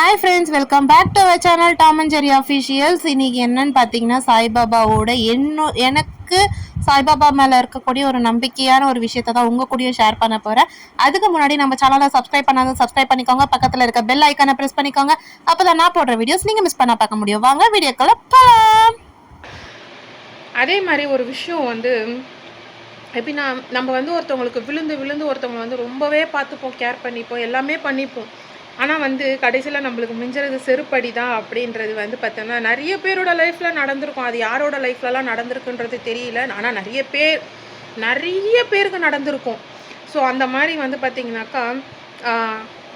Hi friends welcome back to our channel Tom and Jerry officials இன்றைக்கி என்னன்னு பார்த்தீங்கன்னா சாய்பாபாவோட என்ன எனக்கு சாய்பாபா மேலே இருக்கக்கூடிய ஒரு நம்பிக்கையான ஒரு விஷயத்தை தான் உங்கள் கூடயும் ஷேர் பண்ண போகிறேன் அதுக்கு முன்னாடி நம்ம சேனலை சப்ஸ்கிரைப் பண்ணாத சப்ஸ்கிரைப் பண்ணிக்கோங்க. பக்கத்தில் இருக்க பெல் ஐக்கானை ப்ரெஸ் பண்ணிக்கோங்க. அப்போ தான் நான் போடுற வீடியோஸ் நீங்கள் மிஸ் பண்ண பார்க்க முடியும். வாங்க வீடியோக்களை போகலாம் அதே மாதிரி ஒரு விஷயம் வந்து எப்படின்னா நம்ம வந்து ஒருத்தவங்களுக்கு விழுந்து விழுந்து ஒருத்தவங்களை வந்து ரொம்பவே பார்த்துப்போம் கேர் பண்ணிப்போம் எல்லாமே பண்ணிப்போம். ஆனால் வந்து கடைசியில் நம்மளுக்கு மிஞ்சுறது செருப்படி தான் அப்படின்றது வந்து பார்த்தோம்னா நிறைய பேரோட லைஃப்பில் நடந்திருக்கும். அது யாரோட லைஃப்லலாம் நடந்திருக்குன்றது தெரியல. ஆனால் நிறைய பேர் நிறைய பேருக்கு நடந்திருக்கும். ஸோ அந்த மாதிரி வந்து பார்த்திங்கனாக்கா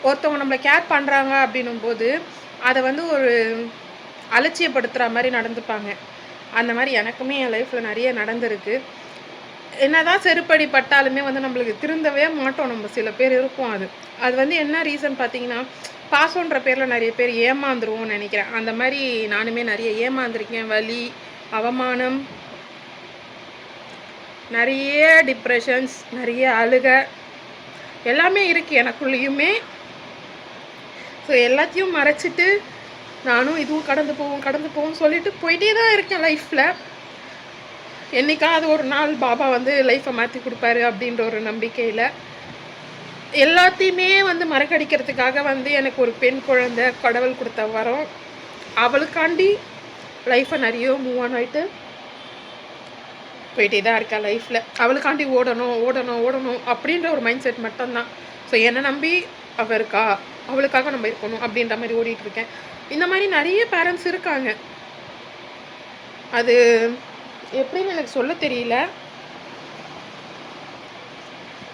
ஒருத்தவங்க நம்மளை கேர் பண்ணுறாங்க அப்படின்னும் போது அதை வந்து ஒரு அலட்சியப்படுத்துகிற மாதிரி நடந்துப்பாங்க. அந்த மாதிரி எனக்குமே என் லைஃப்பில் நிறைய நடந்திருக்கு. என்னதான் செருப்படி பட்டாலுமே வந்து நம்மளுக்கு திருந்தவே மாட்டோம் நம்ம சில பேர் இருப்போம் அது. அது வந்து என்ன ரீசன் பார்த்தீங்கன்னா பாசோன்ற பேரில் நிறைய பேர் ஏமாந்துருவோம்னு நினைக்கிறேன். அந்த மாதிரி நானுமே நிறைய ஏமாந்துருக்கேன். வலி அவமானம் நிறைய டிப்ரெஷன்ஸ் நிறைய அழுக எல்லாமே இருக்குது எனக்குள்ளேயுமே. ஸோ எல்லாத்தையும் மறைச்சிட்டு நானும் இதுவும் கடந்து போவோம் கடந்து போவோம் சொல்லிட்டு போயிட்டே தான் இருக்கேன் லைஃப்பில் என்றைக்காவது ஒரு நாள் பாபா வந்து லைஃப்பை மாற்றி கொடுப்பாரு அப்படின்ற ஒரு நம்பிக்கையில் எல்லாத்தையுமே வந்து மறக்கடிக்கிறதுக்காக வந்து எனக்கு ஒரு பெண் குழந்தை கடவுள் கொடுத்த வரோம். அவளுக்காண்டி லைஃப்பை நிறைய மூவ் ஆன் ஆகிட்டு போயிட்டே தான் இருக்கா லைஃப்பில் அவளுக்காண்டி ஓடணும் ஓடணும் ஓடணும் அப்படின்ற ஒரு மைண்ட் செட் மட்டும்தான். ஸோ என்னை நம்பி அவள் இருக்கா? அவளுக்காக நம்ம இருக்கணும் அப்படின்ற மாதிரி ஓடிட்டு இருக்கேன். இந்த மாதிரி நிறைய பேரண்ட்ஸ் இருக்காங்க. அது எப்படின்னு எனக்கு சொல்ல தெரியல.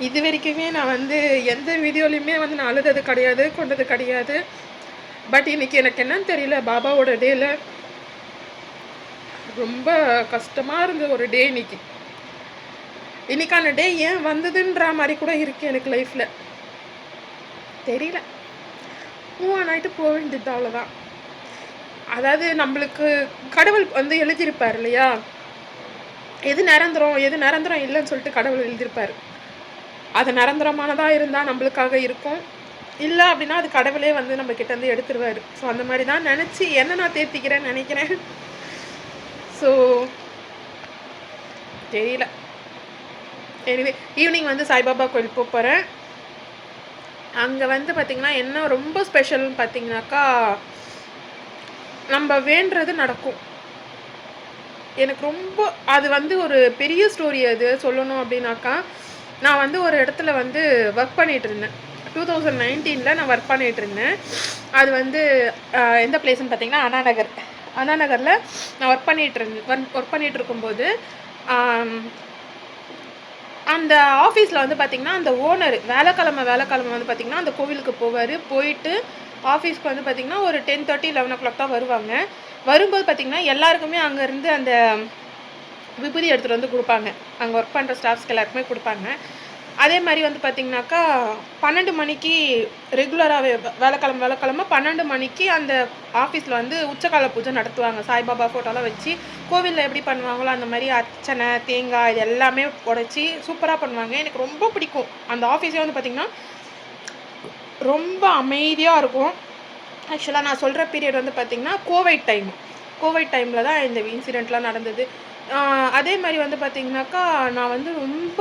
இது வரைக்குமே நான் வந்து எந்த வீடியோலையுமே வந்து நான் அழுதது கிடையாது கொண்டது கிடையாது. பட் இன்னைக்கு எனக்கு என்னன்னு தெரியல பாபாவோட டேல ரொம்ப கஷ்டமாக இருந்த ஒரு டே இன்னைக்கு. இன்னைக்கான டே ஏன் வந்ததுன்ற மாதிரி கூட இருக்கு எனக்கு லைஃப்பில் தெரியல. மூவ் ஆன் ஆகிட்டு போக வேண்டியது அவ்வளோதான் அதாவது நம்மளுக்கு கடவுள் வந்து எழுதியிருப்பார் இல்லையா? எது நிரந்தரம் எது நிரந்தரம் இல்லைன்னு சொல்லிட்டு கடவுள் எழுதியிருப்பார். அது நிரந்தரமானதாக இருந்தால் நம்மளுக்காக இருக்கும். இல்லை அப்படின்னா அது கடவுளே வந்து நம்ம கிட்டேருந்து எடுத்துருவார். ஸோ அந்த மாதிரி தான் நினச்சி என்ன நான் தேர்த்திக்கிறேன்னு நினைக்கிறேன். ஸோ தெரியல. எனிவே ஈவினிங் வந்து சாய்பாபா கோயில் போக போகிறேன் அங்கே வந்து பார்த்திங்கன்னா என்ன ரொம்ப ஸ்பெஷல்னு பார்த்தீங்கன்னாக்கா நம்ம வேண்டுறது நடக்கும். எனக்கு ரொம்ப அது வந்து ஒரு பெரிய ஸ்டோரி அது சொல்லணும் அப்படின்னாக்கா நான் வந்து ஒரு இடத்துல வந்து ஒர்க் பண்ணிகிட்டு இருந்தேன். டூ தௌசண்ட் நைன்டீனில் நான் ஒர்க் பண்ணிகிட்டு இருந்தேன். அது வந்து எந்த பிளேஸ்னு பார்த்தீங்கன்னா அண்ணா நகர். அண்ணா நகரில் நான் ஒர்க் பண்ணிகிட்டு இருந்தேன் ஒர்க் பண்ணிகிட்டு இருக்கும்போது அந்த ஆஃபீஸில் வந்து பார்த்திங்கன்னா அந்த ஓனர் வேலைக்கிழமை வேலைக்கிழமை வந்து பார்த்திங்கன்னா அந்த கோவிலுக்கு போவார். போயிட்டு ஆஃபீஸ்க்கு வந்து பார்த்திங்கன்னா ஒரு ten thirty eleven o'clock தான் வருவாங்க. வரும்போது பார்த்திங்கன்னா எல்லாருக்குமே அங்கேருந்து அந்த விபூதி எடுத்துகிட்டு வந்து கொடுப்பாங்க. அங்கே ஒர்க் பண்ணுற ஸ்டாஃப்ஸ்க்கு எல்லாருக்குமே கொடுப்பாங்க. அதே மாதிரி வந்து பார்த்திங்கனாக்கா பன்னெண்டு மணிக்கு ரெகுலராகவே வேலைக்கிழமை வேலைக்கிழமை பன்னெண்டு மணிக்கு அந்த ஆஃபீஸில் வந்து உச்சகால பூஜை நடத்துவாங்க. சாய்பாபா ஃபோட்டோலாம் வச்சு கோவிலில் எப்படி பண்ணுவாங்களோ அந்த மாதிரி அர்ச்சனை தேங்காய் இது எல்லாமே உடச்சி சூப்பராக பண்ணுவாங்க. எனக்கு ரொம்ப பிடிக்கும். அந்த ஆஃபீஸே வந்து பார்த்திங்கன்னா ரொம்ப அமைதியாக இருக்கும். ஆக்சுவலாக நான் சொல்கிற பீரியட் வந்து பார்த்திங்கன்னா கோவிட் டைம் கோவிட் டைமில் தான் இந்த இன்சிடெண்ட்லாம் நடந்தது. அதே மாதிரி வந்து பார்த்திங்கனாக்கா நான் வந்து ரொம்ப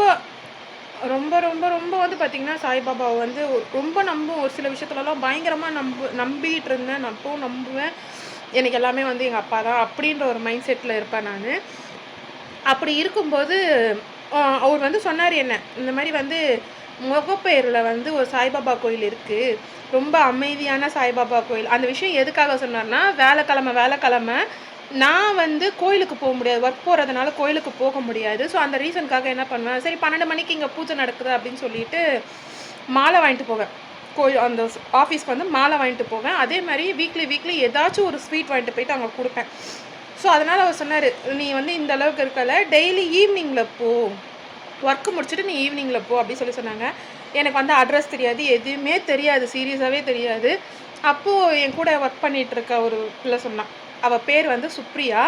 ரொம்ப ரொம்ப ரொம்ப வந்து பார்த்திங்கன்னா சாய்பாபாவை வந்து ரொம்ப நம்பும் ஒரு சில விஷயத்துலலாம் பயங்கரமாக நம்பு நம்பிக்கிட்டு இருந்தேன். நான் அப்பவும் நம்புவேன். எனக்கு எல்லாமே வந்து எங்கள் அப்பா தான் அப்படின்ற ஒரு மைண்ட் செட்டில் இருப்பேன் நான். அப்படி இருக்கும்போது அவர் வந்து சொன்னார் என்ன இந்த மாதிரி வந்து முகப்பெயரில் வந்து ஒரு சாய்பாபா கோயில் இருக்குது ரொம்ப அமைதியான சாய்பாபா கோயில். அந்த விஷயம் எதுக்காக சொன்னார்னா வேலைக்கிழமை வேலைக்கிழமை நான் வந்து கோயிலுக்கு போக முடியாது. ஒர்க் போகிறதுனால கோயிலுக்கு போக முடியாது. ஸோ அந்த ரீசனுக்காக என்ன பண்ணுவேன் சரி பன்னெண்டு மணிக்கு இங்கே பூஜை நடக்குது அப்படின்னு சொல்லிட்டு மாலை வாங்கிட்டு போவேன். கோயில் அந்த ஆஃபீஸ்க்கு வந்து மாலை வாங்கிட்டு போவேன். அதே மாதிரி வீக்லி வீக்லி ஏதாச்சும் ஒரு ஸ்வீட் வாங்கிட்டு போயிட்டு அங்கே கொடுப்பேன். ஸோ அதனால் அவர் சொன்னார் நீ வந்து இந்த அளவுக்கு இருக்கல டெய்லி ஈவினிங்கில் போ. ஒர்க்கு முடிச்சுட்டு நீ ஈவினிங்கில் போ அப்படி சொல்லி சொன்னாங்க. எனக்கு வந்து அட்ரஸ் தெரியாது எதுவுமே தெரியாது சீரியஸாகவே தெரியாது. அப்போது என் கூட ஒர்க் பண்ணிகிட்ருக்க இருக்க ஒரு பிள்ளை சொன்னான் அவள் பேர் வந்து சுப்ரியா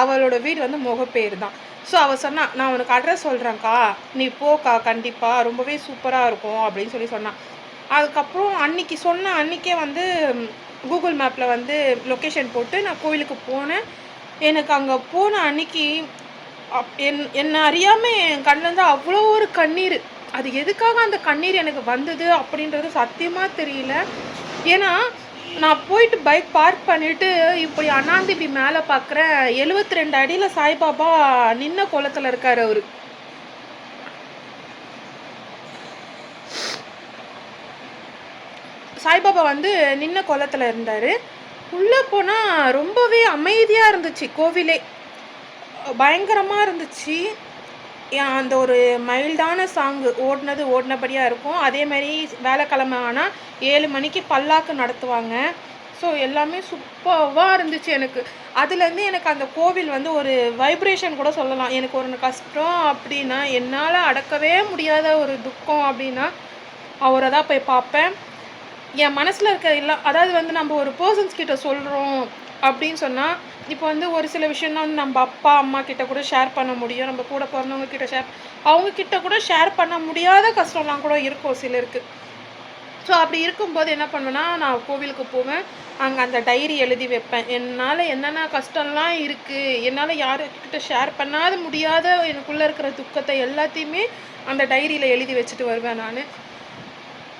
அவளோட வீடு வந்து முகப்பேர் தான். ஸோ அவள் சொன்னா நான் உனக்கு அட்ரஸ் சொல்கிறேன்க்கா நீ போக்கா கண்டிப்பாக ரொம்பவே சூப்பராக இருக்கும் அப்படின்னு சொல்லி சொன்னான் அதுக்கப்புறம் அன்னைக்கு சொன்ன அன்னைக்கே வந்து கூகுள் மேப்பில் வந்து லொக்கேஷன் போட்டு நான் கோவிலுக்கு போனேன். எனக்கு அங்கே போன அன்னைக்கு அப் என் என்னை அறியாமல் என் கண்ணிலேருந்து அவ்வளோ ஒரு கண்ணீர். அது எதுக்காக அந்த கண்ணீர் எனக்கு வந்தது அப்படின்றது சத்தியமாக தெரியல. ஏன்னா நான் போயிட்டு பைக் பார்க் பண்ணிவிட்டு இப்படி அண்ணாந்து இப்படி மேலே பார்க்குறேன் எழுபத்தி ரெண்டு அடியில் சாய்பாபா நின்ன கோலத்தில் இருக்கார் அவர். சாய்பாபா வந்து நின்ன கோலத்தில் இருந்தார். உள்ளே போனால் ரொம்பவே அமைதியாக இருந்துச்சு கோவிலே. பயங்கரமாக இருந்துச்சு. ஏன் அந்த ஒரு மைல்டான சாங்கு ஓடினது ஓடினபடியாக இருக்கும். அதே மாதிரி வேலைக்கிழமை ஆனால் ஏழு மணிக்கு பல்லாக்கு நடத்துவாங்க. ஸோ எல்லாமே சூப்பராக இருந்துச்சு எனக்கு. அதுலேருந்து எனக்கு அந்த கோவில் வந்து ஒரு வைப்ரேஷன் கூட சொல்லலாம். எனக்கு ஒரு கஷ்டம் அப்படின்னா என்னால் அடக்கவே முடியாத ஒரு துக்கம் அப்படின்னா அவரை தான் போய் பார்ப்பேன். என் மனசில் இருக்க எல்லா அதாவது வந்து நம்ம ஒரு பர்சன்ஸ் கிட்ட சொல்கிறோம் அப்படின்னு சொன்னால் இப்போ வந்து ஒரு சில விஷயம்னா வந்து நம்ம அப்பா அம்மா கிட்ட கூட ஷேர் பண்ண முடியும். நம்ம கூட பிறந்தவங்க கிட்ட ஷேர் அவங்க கிட்ட கூட ஷேர் பண்ண முடியாத கஷ்டம்லாம் கூட இருக்கும் சிலருக்கு. ஸோ அப்படி இருக்கும்போது என்ன பண்ணுவேன்னா நான் கோவிலுக்கு போவேன். அங்கே அந்த டைரி எழுதி வைப்பேன். என்னால் என்னென்ன கஷ்டம்லாம் இருக்குது என்னால் யாருக்கிட்ட ஷேர் பண்ணாத முடியாத எனக்குள்ளே இருக்கிற துக்கத்தை எல்லாத்தையுமே அந்த டைரியில் எழுதி வச்சுட்டு வருவேன் நான்.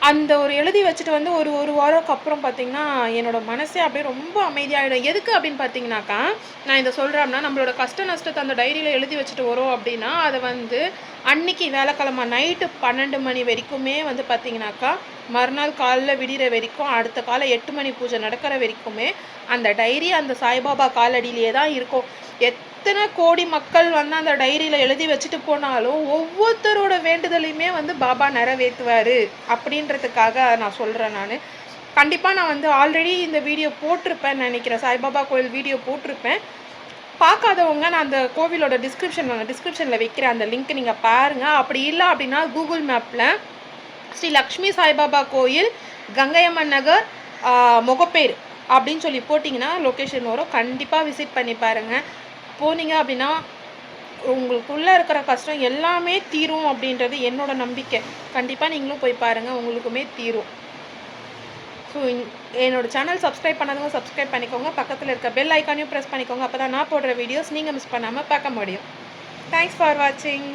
அந்த ஒரு எழுதி வச்சுட்டு வந்து ஒரு ஒரு வாரம்க்கு அப்புறம் பார்த்திங்கன்னா என்னோடய மனசே அப்படியே ரொம்ப அமைதியாகிடும் எதுக்கு அப்படின்னு பார்த்தீங்கன்னாக்கா நான் இதை சொல்கிறேன்னா நம்மளோட கஷ்ட நஷ்டத்தை அந்த டைரியில் எழுதி வச்சுட்டு வரோம் அப்படின்னா அதை வந்து அன்னைக்கு வேலைக்கிழமை நைட்டு பன்னெண்டு மணி வரைக்குமே வந்து பார்த்திங்கனாக்கா மறுநாள் காலைல விடிகிற வரைக்கும் அடுத்த காலை எட்டு மணி பூஜை நடக்கிற வரைக்குமே அந்த டைரி அந்த சாய்பாபா காலடியிலேயே தான் இருக்கும். எத் எத்தனை கோடி மக்கள் வந்து அந்த டைரியில் எழுதி வச்சுட்டு போனாலும் ஒவ்வொருத்தரோட வேண்டுதலையுமே வந்து பாபா நிறைவேற்றுவார் அப்படின்றதுக்காக நான் சொல்கிறேன் நான். கண்டிப்பாக நான் வந்து ஆல்ரெடி இந்த வீடியோ போட்டிருப்பேன் நினைக்கிறேன். சாய்பாபா கோயில் வீடியோ போட்டிருப்பேன். பார்க்காதவங்க நான் அந்த கோவிலோட டிஸ்கிரிப்ஷன் டிஸ்கிரிப்ஷனில் வைக்கிறேன் அந்த லிங்க் நீங்கள் பாருங்கள் அப்படி இல்லை அப்படின்னா கூகுள் மேப்பில் ஸ்ரீ லக்ஷ்மி சாய்பாபா கோயில் கங்கையம்மன் நகர் முகப்பேர் அப்படின்னு சொல்லி போட்டிங்கன்னா லொக்கேஷன் வரும். கண்டிப்பாக விசிட் பண்ணி பாருங்கள் போனீங்க அப்படின்னா உங்களுக்குள்ளே இருக்கிற கஷ்டம் எல்லாமே தீரும் அப்படின்றது என்னோட நம்பிக்கை. கண்டிப்பாக நீங்களும் போய் பாருங்கள் உங்களுக்குமே தீரும். ஸோ என்னோட சேனல் சப்ஸ்கிரைப் பண்ணாதவங்க சப்ஸ்கிரைப் பண்ணிக்கோங்க. பக்கத்தில் இருக்க பெல் ஐக்கானையும் ப்ரெஸ் பண்ணிக்கோங்க. அப்போ தான் நான் போடுற வீடியோஸ் நீங்கள் மிஸ் பண்ணாமல் பார்க்க முடியும். தேங்க்ஸ் ஃபார் வாட்சிங்